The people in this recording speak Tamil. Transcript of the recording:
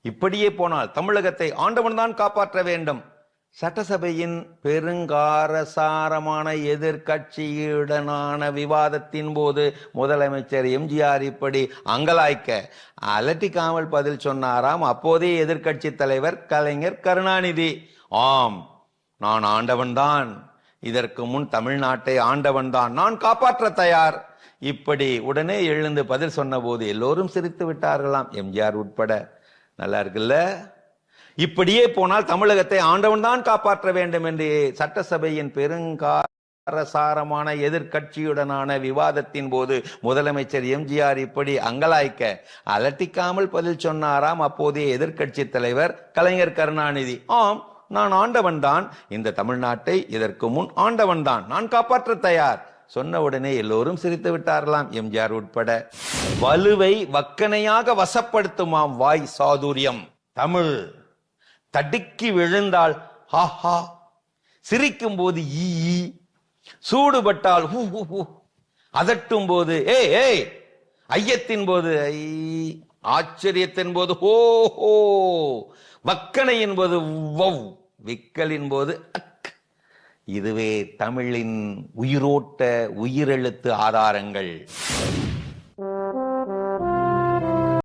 இப்படியே போனால் தமிழகத்தை ஆண்டவன்தான் காப்பாற்ற வேண்டும். சட்டசபையின் பெருங்காரசாரமான எதிர்க்கட்சியுடனான விவாதத்தின் போது முதலமைச்சர் எம்ஜிஆர் இப்படி அங்கலாய்க்க அலட்டிக்காமல் பதில் சொன்னாராம். அப்போதே எதிர்க்கட்சி தலைவர் கலைஞர் கருணாநிதி. ஆம் நான் ஆண்டவன்தான். இதற்கு முன் தமிழ்நாட்டை ஆண்டவன்தான். நான் காப்பாற்ற தயார். இப்படி உடனே எழுந்து பதில் சொன்னபோது எல்லோரும் சிரித்து விட்டார்களாம். எம்ஜிஆர் உட்பட நல்லா இருக்குல்ல? இப்படியே போனால் தமிழகத்தை ஆண்டவன் தான் காப்பாற்ற வேண்டும் என்று சட்டசபையின் பெருங்காரசாரமான எதிர்க்கட்சியுடனான விவாதத்தின் போது முதலமைச்சர் எம்ஜிஆர் இப்படி அங்கலாய்க்க அலட்டிக்காமல் பதில் சொன்னாராம் அப்போதைய எதிர்க்கட்சி தலைவர் கலைஞர் கருணாநிதி. ஆம் நான் ஆண்டவன் தான். இந்த தமிழ்நாட்டை இதற்கு முன் ஆண்டவன் தான். நான் காப்பாற்ற தயார். சொன்ன உடனே எல்லோரும் சிரித்து விட்டாரலாம் எம்ஜிஆர் உட்பட வலுவை வக்கனையாக வசப்படுத்துமாம் வாய் சாதுரியம். தமிழ் தடுக்கி விழுந்தால் ஹா ஹா. சிரிக்கும் போது ஈ சூடுபட்டால் ஹூ ஹூ ஹூ. அதட்டும் போது ஏய் ஏய் ஐயத்தின் போது ஐ. ஆச்சரியத்தின் போது ஹோ ஹோ. வக்கனையின் போது வவ் விக்கலின் போது அக் இதுவே தமிழின் உயிரோட்ட உயிரெழுத்து ஆதாரங்கள்.